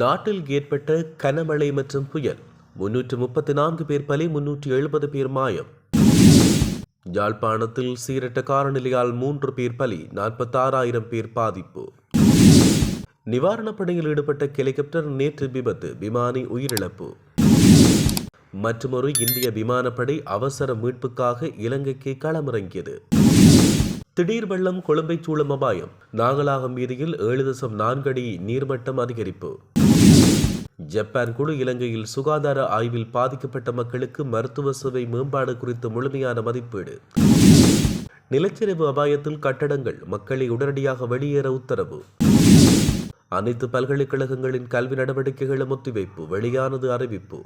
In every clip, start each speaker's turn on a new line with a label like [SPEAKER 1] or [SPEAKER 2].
[SPEAKER 1] நாட்டில் ஏற்பட்ட கனமழை மற்றும் புயல் முன்னூற்று முப்பத்தி நான்கு பேர் பலி முன்னூற்றி எழுபது பேர் மாயம் யாழ்ப்பாணத்தில் சீரட்ட காலநிலையால் மூன்று பேர் பலி நாற்பத்தாறாயிரம் பேர் பாதிப்பு நிவாரணப் பணியில் ஈடுபட்ட ஹெலிகாப்டர் நேற்று விபத்து விமானி உயிரிழப்பு மற்றொரு இந்திய விமானப்படை அவசர மீட்புக்காக இலங்கைக்கு களமிறங்கியது திடீர் வெள்ளம் கொழும்பை சூழும் அபாயம் நாகலாகம் வீதியில் ஏழு தசம் நான்கு அடி நீர்மட்டம் அதிகரிப்பு ஜப்பான் குழு இலங்கையில் சுகாதார ஆய்வில் பாதிக்கப்பட்ட மக்களுக்கு மருத்துவ சுவை மேம்பாடு குறித்து முழுமையான மதிப்பீடு நிலச்சரிவு அபாயத்தில் கட்டடங்கள் மக்களை உடனடியாக வெளியேற உத்தரவு அனைத்து பல்கலைக்கழகங்களின் கல்வி நடவடிக்கைகளும் ஒத்திவைப்பு வெளியானது அறிவிப்பு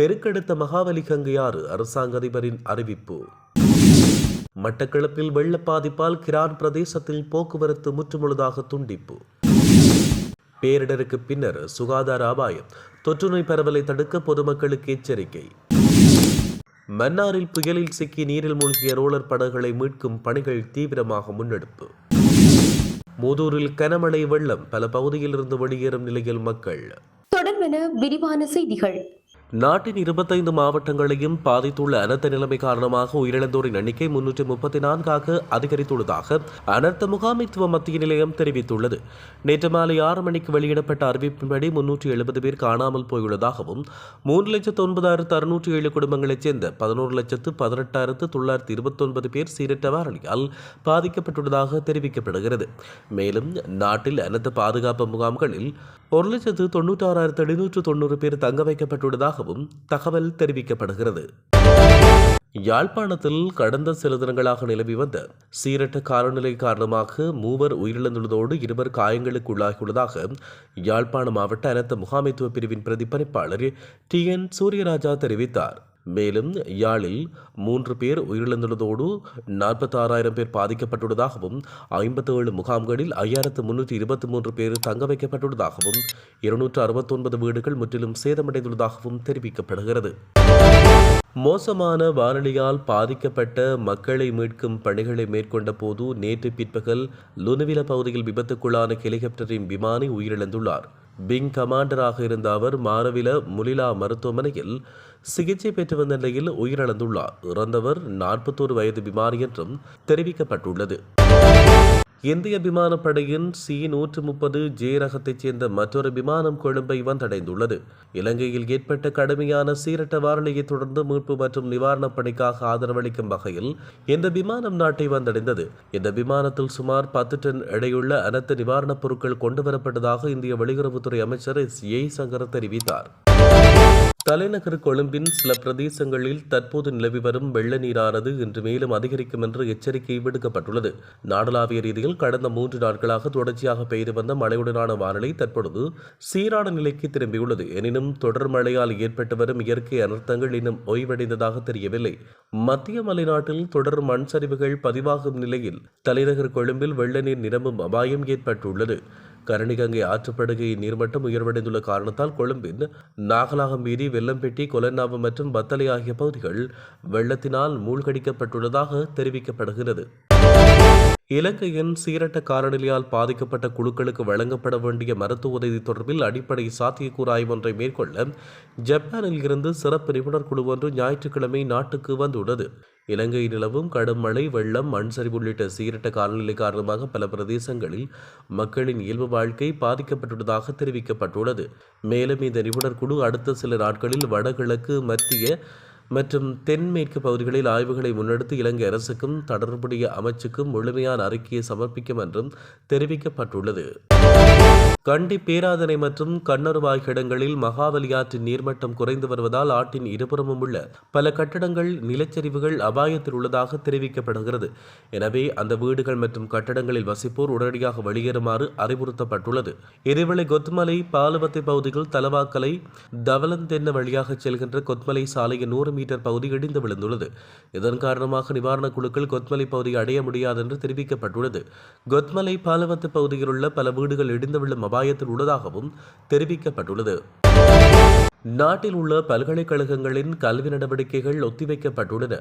[SPEAKER 1] பெருக்கெடுத்த மகாவலி கங்கையாறு அரசாங்க அதிபரின் அறிவிப்பு மட்டக்களப்பில் வெள்ள பாதிப்பால் கிரான் பிரதேசத்தில் போக்குவரத்து முற்றுமுழுதாக துண்டிப்பு பேரிடருக்கு பின்னர் சுகாதார அபாயம் தொற்றுநோய் பரவலை தடுக்க பொதுமக்களுக்கு எச்சரிக்கை மன்னாரில் புயலில் சிக்கி நீரில் மூழ்கிய ரோலர் படகுகளை மீட்கும் பணிகள் தீவிரமாக முன்னெடுப்பு மூதூரில் கனமழை வெள்ளம் பல பகுதியிலிருந்து வெளியேறும் நிலையில் மக்கள்
[SPEAKER 2] தொடர்பென விரிவான செய்திகள்
[SPEAKER 1] நாட்டின் இருபத்தைந்து மாவட்டங்களையும் பாதித்துள்ள அனர்த்த நிலைமை காரணமாக உயிரிழந்தோரின் எண்ணிக்கை முன்னூற்றி முப்பத்தி நான்காக அதிகரித்துள்ளதாக அனர்த்த முகாமைத்துவ மத்திய நிலையம் தெரிவித்துள்ளது நேற்று மாலை ஆறு மணிக்கு வெளியிடப்பட்ட அறிவிப்பின்படி முன்னூற்றி எழுபது பேர் காணாமல் போயுள்ளதாகவும் மூன்று லட்சத்து ஒன்பதாயிரத்து அறுநூற்றி ஏழு குடும்பங்களைச் சேர்ந்த பதினோரு லட்சத்து பதினெட்டாயிரத்து தொள்ளாயிரத்து இருபத்தொன்பது பேர் சீரற்ற வாரணியால் பாதிக்கப்பட்டுள்ளதாக தெரிவிக்கப்படுகிறது மேலும் நாட்டில் அனர்த்த பாதுகாப்பு முகாம்களில் ஒரு லட்சத்து தொன்னூற்றாறாயிரத்து எழுநூற்று தொண்ணூறு பேர் தங்க வைக்கப்பட்டுள்ளதாகவும் தகவல் தெரிவிக்கப்படுகிறது யாழ்ப்பாணத்தில் கடந்த சில தினங்களாக நிலவி வந்த சீரற்ற காலநிலை காரணமாக மூவர் உயிரிழந்துள்ளதோடு இருவர் உள்ளாகியுள்ளதாக யாழ்ப்பாண மாவட்ட அனைத்து முகாமைத்துவ பிரிவின் பிரதிபலிப்பாளர் டி என் சூரியராஜா தெரிவித்தார் மேலும் யாழில் மூன்று பேர் உயிரிழந்துள்ளதோடு நாற்பத்தி ஆறாயிரம் பேர் பாதிக்கப்பட்டுள்ளதாகவும் ஐம்பத்தி ஏழு முகாம்களில் ஐயாயிரத்து முன்னூற்றி இருபத்தி மூன்று பேர் தங்க வைக்கப்பட்டுள்ளதாகவும் இருநூற்று அறுபத்தொன்பது வீடுகள் முற்றிலும் சேதமடைந்துள்ளதாகவும் தெரிவிக்கப்படுகிறது மோசமான வானொலியால் பாதிக்கப்பட்ட மக்களை மீட்கும் பணிகளை மேற்கொண்ட போது நேற்று பிற்பகல் லுனுவில பகுதியில் விபத்துக்குள்ளான ஹெலிகாப்டரின் விமானி உயிரிழந்துள்ளார் விங் கமாண்டராக இருந்த அவர் மாரவில முலிலா மருத்துவமனையில் சிகிச்சை பெற்று வந்த நிலையில் உயிரிழந்துள்ளார் இறந்தவர் நாற்பத்தோரு வயது பிமாரி என்றும் தெரிவிக்கப்பட்டுள்ளது இந்திய விமானப்படையின் சி நூற்று முப்பது ஜே ரகத்தைச் சேர்ந்த மற்றொரு விமானம் கொழும்பை வந்தடைந்துள்ளது இலங்கையில் ஏற்பட்ட கடுமையான சீரட்ட வாரணையைத் தொடர்ந்து மீட்பு மற்றும் நிவாரணப் பணிக்காக ஆதரவளிக்கும் வகையில் இந்த விமானம் நாட்டை வந்தடைந்தது இந்த விமானத்தில் சுமார் பத்து டன் எடையுள்ள அனைத்து நிவாரணப் பொருட்கள் கொண்டுவரப்பட்டதாக இந்திய வெளியுறவுத்துறை அமைச்சர் எஸ் ஏ சங்கர் தெரிவித்தார் தலைநகர் கொழும்பின் சில பிரதேசங்களில் தற்போது நிலவி வரும் வெள்ள நீரானது இன்று மேலும் அதிகரிக்கும் என்று எச்சரிக்கை விடுக்கப்பட்டுள்ளது நாடளாவிய ரீதியில் கடந்த மூன்று நாட்களாக தொடர்ச்சியாக பெய்து வந்த மழையுடனான வானிலை தற்பொழுது சீரான நிலைக்கு திரும்பியுள்ளது எனினும் தொடர் மழையால் ஏற்பட்டு வரும் இயற்கை அனர்த்தங்கள் இன்னும் ஓய்வடைந்ததாக தெரியவில்லை மத்திய மலைநாட்டில் தொடர் மண் சரிவுகள் பதிவாகும் நிலையில் தலைநகர் கொழும்பில் வெள்ள நீர் நிரம்பும் அபாயம் ஏற்பட்டுள்ளது கருணிகங்கை ஆற்றுப்படுகையின் நீர்மட்டம் உயர்வடைந்துள்ள காரணத்தால் கொழும்பின் நாகலாகம் மீறி வெள்ளம்பெட்டி கொலன்னாவு மற்றும் பத்தலை ஆகிய பகுதிகள் வெள்ளத்தினால் மூழ்கடிக்கப்பட்டுள்ளதாக தெரிவிக்கப்படுகிறது இலங்கையின் சீரட்ட காலநிலையால் பாதிக்கப்பட்ட குழுக்களுக்கு வழங்கப்பட வேண்டிய மருத்துவ உதவி தொடர்பில் அடிப்படை ஆய்வு ஒன்றை மேற்கொள்ள ஜப்பானில் இருந்து சிறப்பு நிபுணர் குழு ஒன்று ஞாயிற்றுக்கிழமை நாட்டுக்கு வந்துள்ளது இலங்கை நிலவும் கடும் மழை வெள்ளம் மண் சரிவு உள்ளிட்ட சீரட்ட காலநிலை காரணமாக பல பிரதேசங்களில் மக்களின் இயல்பு வாழ்க்கை பாதிக்கப்பட்டுள்ளதாக தெரிவிக்கப்பட்டுள்ளது மேலும் இந்த நிபுணர் குழு அடுத்த சில நாட்களில் வடகிழக்கு மத்திய மற்றும் தென்மேற்கு பகுதிகளில் ஆய்வுகளை முன்னெடுத்து இலங்கை அரசுக்கும் தொடர்புடைய அமைச்சுக்கும் முழுமையான அறிக்கையை சமர்ப்பிக்கும் என்றும் தெரிவிக்கப்பட்டுள்ளது கண்டி பேராதனை மற்றும் கண்ணருவாய் இடங்களில் மகாவலி ஆற்றின் நீர்மட்டம் குறைந்து வருவதால் ஆற்றின் இருபுறமும் உள்ள பல கட்டடங்கள் நிலச்சரிவுகள் அபாயத்தில் உள்ளதாக தெரிவிக்கப்படுகிறது எனவே அந்த வீடுகள் மற்றும் கட்டடங்களில் வசிப்போர் உடனடியாக வெளியேறுமாறு அறிவுறுத்தப்பட்டுள்ளது இதேவேளை கொத்மலை பாலுவத்தை பகுதிகள் தலவாக்கலை தவலந்தென்ன வழியாக செல்கின்ற கொத்மலை சாலையின் நூறு மீட்டர் பகுதி இடிந்து விழுந்துள்ளது இதன் காரணமாக நிவாரணக் குழுக்கள் கொத்மலை பகுதியை அடைய முடியாது என்று தெரிவிக்கப்பட்டுள்ளது கொத்மலை பாலுவத்து பகுதியில் உள்ள பல வீடுகள் இடிந்து விழும் அபாயத்தில் உள்ளதாகவும் தெரிவிக்கப்பட்டுள்ளது நாட்டில் உள்ள பல்கலைக்கழகங்களின் கல்வி நடவடிக்கைகள் ஒத்திவைக்கப்பட்டுள்ளன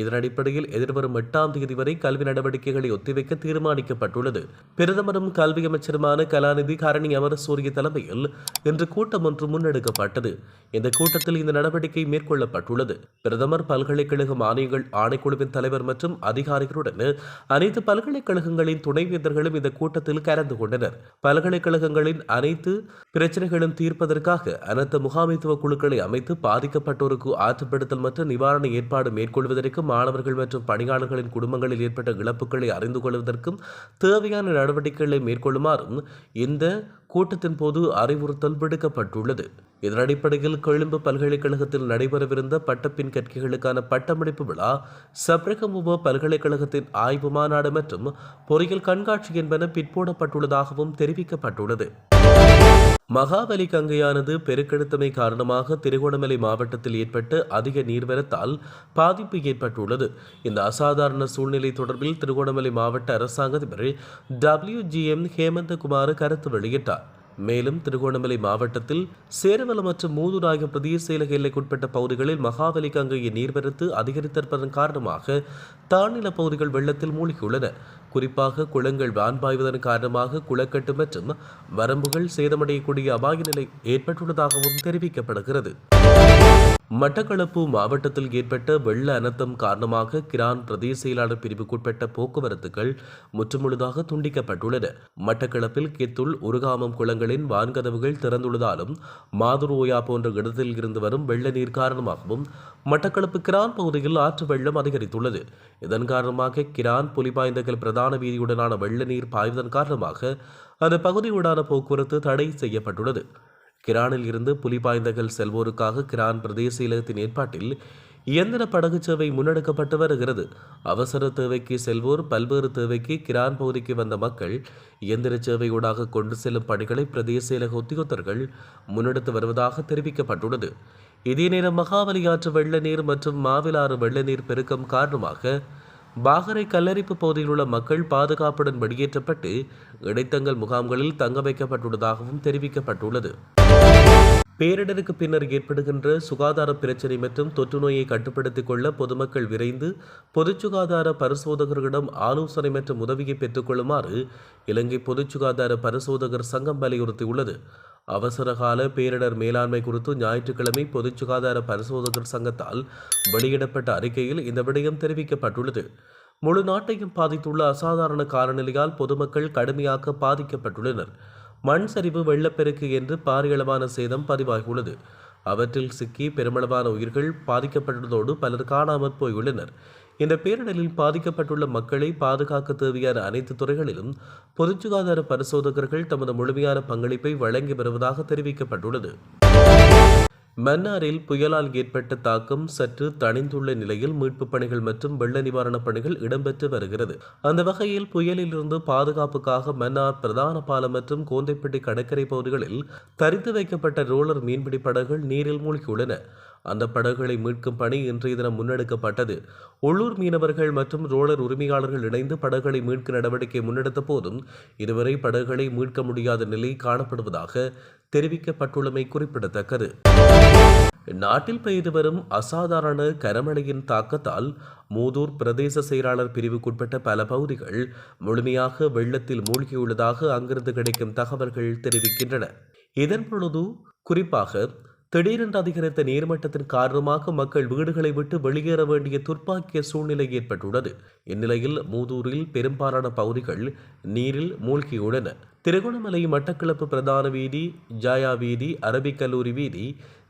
[SPEAKER 1] இதன் அடிப்படையில் எதிர்வரும் எட்டாம் தேதி வரை கல்வி நடவடிக்கைகளை ஒத்திவைக்க தீர்மானிக்கப்பட்டுள்ளது பிரதமரும் கல்வி அமைச்சருமான கலாநிதி கரணி அமரசூரிய தலைமையில் இன்று கூட்டம் ஒன்று முன்னெடுக்கப்பட்டது இந்த கூட்டத்தில் இந்த நடவடிக்கை மேற்கொள்ளப்பட்டுள்ளது பிரதமர் பல்கலைக்கழக மானியங்கள் ஆணைக்குழுவின் தலைவர் மற்றும் அதிகாரிகளுடன் அனைத்து பல்கலைக்கழகங்களின் துணைவேந்தர்களும் இந்த கூட்டத்தில் கலந்து கொண்டனர் பல்கலைக்கழகங்களின் அனைத்து பிரச்சனைகளும் தீர்ப்பதற்காக அனைத்து முகாமைத்துவ குழுக்களை அமைத்து பாதிக்கப்பட்டோருக்கு ஆற்றுப்படுத்தல் மற்றும் நிவாரண ஏற்பாடு மேற்கொள்வதற்கு அரசுக்கும் மாணவர்கள் மற்றும் பணியாளர்களின் குடும்பங்களில் ஏற்பட்ட இழப்புகளை அறிந்து கொள்வதற்கும் தேவையான நடவடிக்கைகளை மேற்கொள்ளுமாறும் இந்த கூட்டத்தின் போது அறிவுறுத்தல் விடுக்கப்பட்டுள்ளது இதன் அடிப்படையில் கொழும்பு பல்கலைக்கழகத்தில் நடைபெறவிருந்த பட்டப்பின் கற்கைகளுக்கான பட்டமளிப்பு விழா சப்ரகமுவ பல்கலைக்கழகத்தின் ஆய்வு மாநாடு மற்றும் பொறியியல் கண்காட்சி என்பன பிற்போடப்பட்டுள்ளதாகவும் தெரிவிக்கப்பட்டுள்ளது மகாபலி கங்கையானது பெருக்கெடுத்தமை காரணமாக திருகோணமலை மாவட்டத்தில் ஏற்பட்டு அதிக நீர்வரத்தால் பாதிப்பு ஏற்பட்டுள்ளது இந்த அசாதாரண சூழ்நிலை தொடர்பில் திருகோணமலை மாவட்ட அரசாங்க அதிபர் டபிள்யூ ஜி எம் ஹேமந்தகுமார் கருத்து வெளியிட்டார் மேலும் திருகோணமலை மாவட்டத்தில் சேரவலம் மற்றும் மூதூர் ஆகிய பிரதேச செயலக எல்லைக்குட்பட்ட பகுதிகளில் மகாபலி கங்கையின் நீர்வரத்து அதிகரித்திருப்பதன் காரணமாக தாழ்நில பகுதிகள் வெள்ளத்தில் மூழ்கியுள்ளன குறிப்பாக குளங்கள் வான்பாய்வதன் காரணமாக குளக்கட்டு மற்றும் வரம்புகள் சேதமடையக்கூடிய அபாய நிலை ஏற்பட்டுள்ளதாகவும் தெரிவிக்கப்படுகிறது மட்டக்களப்பு மாவட்டத்தில் ஏற்பட்ட வெள்ள அனர்த்தம் காரணமாக கிரான் பிரதேச செயலாளர் பிரிவுக்குட்பட்ட போக்குவரத்துகள் முற்றுமுழுதாக துண்டிக்கப்பட்டுள்ளன மட்டக்களப்பில் கித்துள் உருகாமம் குளங்களின் வான்கதவுகள் திறந்துள்ளதாலும் மாதுரோயா போன்ற இடத்தில் இருந்து வரும் வெள்ள நீர் காரணமாகவும் மட்டக்களப்பு கிரான் பகுதியில் ஆற்று வெள்ளம் அதிகரித்துள்ளது இதன் காரணமாக கிரான் புலிபாய்ந்தகள் பிரதான வீதியுடனான வெள்ள நீர் பாய்வதன் காரணமாக அந்த பகுதியுடான போக்குவரத்து தடை செய்யப்பட்டுள்ளது கிரானில் இருந்து புலிபாய்ந்தகள் செல்வோருக்காக கிரான் பிரதேச இலகத்தின் ஏற்பாட்டில் இயந்திர படகு சேவை முன்னெடுக்கப்பட்டு வருகிறது அவசர தேவைக்கு செல்வோர் பல்வேறு தேவைக்கு கிரான் பகுதிக்கு வந்த மக்கள் இயந்திர ஊடாக கொண்டு செல்லும் பணிகளை பிரதேச இலக உத்தியோகத்தர்கள் முன்னெடுத்து வருவதாக தெரிவிக்கப்பட்டுள்ளது இதே நேரம் மகாவலி ஆற்று வெள்ள நீர் மற்றும் மாவிலாறு வெள்ள நீர் பெருக்கம் காரணமாக பாகரை கல்லறிப்பு பகுதியில் உள்ள மக்கள் பாதுகாப்புடன் வெளியேற்றப்பட்டு இடைத்தங்கள் முகாம்களில் தங்க வைக்கப்பட்டுள்ளதாகவும் தெரிவிக்கப்பட்டுள்ளது பேரிடருக்கு பின்னர் ஏற்படுகின்ற சுகாதார பிரச்சினை மற்றும் தொற்று நோயை கட்டுப்படுத்திக் கொள்ள பொதுமக்கள் விரைந்து பொது சுகாதார பரிசோதகர்களிடம் ஆலோசனை மற்றும் உதவியை பெற்றுக்கொள்ளுமாறு இலங்கை பொது சுகாதார பரிசோதகர் சங்கம் வலியுறுத்தியுள்ளது அவசரகால பேரிடர் மேலாண்மை குறித்து ஞாயிற்றுக்கிழமை பொது சுகாதார பரிசோதகர் சங்கத்தால் வெளியிடப்பட்ட அறிக்கையில் இந்த விடயம் தெரிவிக்கப்பட்டுள்ளது முழு நாட்டையும் பாதித்துள்ள அசாதாரண காலநிலையால் பொதுமக்கள் கடுமையாக பாதிக்கப்பட்டுள்ளனர் மண் சரிவு வெள்ளப்பெருக்கு என்று பாரியளவான சேதம் பதிவாகியுள்ளது அவற்றில் சிக்கி பெருமளவான உயிர்கள் பாதிக்கப்பட்டுள்ளதோடு பலர் காணாமற் போயுள்ளனர் இந்த பேரிடரில் பாதிக்கப்பட்டுள்ள மக்களை பாதுகாக்க தேவையான அனைத்து துறைகளிலும் பொது சுகாதார பரிசோதகர்கள் தமது முழுமையான பங்களிப்பை வழங்கி வருவதாக தெரிவிக்கப்பட்டுள்ளது மன்னாரில் புயலால் ஏற்பட்ட தாக்கம் சற்று தணிந்துள்ள நிலையில் மீட்புப் பணிகள் மற்றும் வெள்ள நிவாரணப் பணிகள் இடம்பெற்று வருகிறது அந்த வகையில் புயலிலிருந்து பாதுகாப்புக்காக மன்னார் பிரதான பாலம் மற்றும் கோந்தைப்பட்டி கடற்கரை பகுதிகளில் தரித்து வைக்கப்பட்ட ரோலர் மீன்பிடி படகுகள் நீரில் மூழ்கியுள்ளன அந்த படகுகளை மீட்கும் பணி இன்றைய தினம் முன்னெடுக்கப்பட்டது உள்ளூர் மீனவர்கள் மற்றும் ரோலர் உரிமையாளர்கள் இணைந்து படகுகளை மீட்க நடவடிக்கை முன்னெடுத்த போதும் இதுவரை படகுகளை மீட்க முடியாத நிலை காணப்படுவதாக தெரிவிக்கப்பட்டுள்ளமை குறிப்பிடத்தக்கது நாட்டில் பெய்து வரும் அசாதாரண கரமழையின் தாக்கத்தால் மூதூர் பிரதேச செயலாளர் பிரிவுக்குட்பட்ட பல பகுதிகள் முழுமையாக வெள்ளத்தில் மூழ்கியுள்ளதாக அங்கிருந்து கிடைக்கும் தகவல்கள் தெரிவிக்கின்றன இதன் பொழுது குறிப்பாக திடீரென்று அதிகரித்த நீர்மட்டத்தின் காரணமாக மக்கள் வீடுகளை விட்டு வெளியேற வேண்டிய துர்ப்பாக்கிய சூழ்நிலை ஏற்பட்டுள்ளது இந்நிலையில் மூதூரில் பெரும்பாலான பகுதிகள் நீரில் மூழ்கியுள்ளன திருகோணமலை மட்டக்களப்பு பிரதான வீதி ஜாயா வீதி அரபிக் கல்லூரி வீதி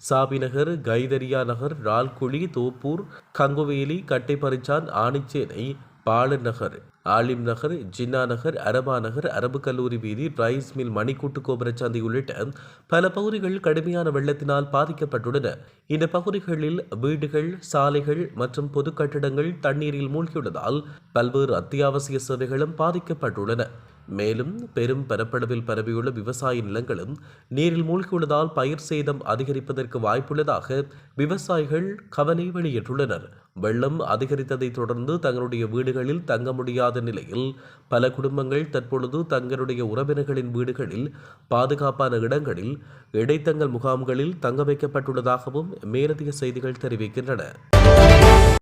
[SPEAKER 1] சாபிநகர் கைதரியா நகர் ரால்குழி தோப்பூர் கங்குவேலி கட்டைப்பரிச்சான் ஆணிச்சேனை பாலர் நகர் ஆலிம் நகர் ஜின்னா நகர் அரபா நகர் அரபு கல்லூரி வீதி ரைஸ் மில் மணிக்கூட்டு கோபுரச்சாந்தி உள்ளிட்ட பல பகுதிகள் கடுமையான வெள்ளத்தினால் பாதிக்கப்பட்டுள்ளன இந்த பகுதிகளில் வீடுகள் சாலைகள் மற்றும் பொது கட்டிடங்கள் தண்ணீரில் மூழ்கியுள்ளதால் பல்வேறு அத்தியாவசிய சேவைகளும் பாதிக்கப்பட்டுள்ளன மேலும் பெரும் பரப்பளவில் பரவியுள்ள விவசாய நிலங்களும் நீரில் மூழ்கியுள்ளதால் பயிர் சேதம் அதிகரிப்பதற்கு வாய்ப்புள்ளதாக விவசாயிகள் கவலை வெளியிட்டுள்ளனர் வெள்ளம் அதிகரித்ததை தொடர்ந்து தங்களுடைய வீடுகளில் தங்க முடியாத நிலையில் பல குடும்பங்கள் தற்பொழுது தங்களுடைய உறவினர்களின் வீடுகளில் பாதுகாப்பான இடங்களில் இடைத்தங்கல் முகாம்களில் தங்க வைக்கப்பட்டுள்ளதாகவும் மேலதிக செய்திகள் தெரிவிக்கின்றன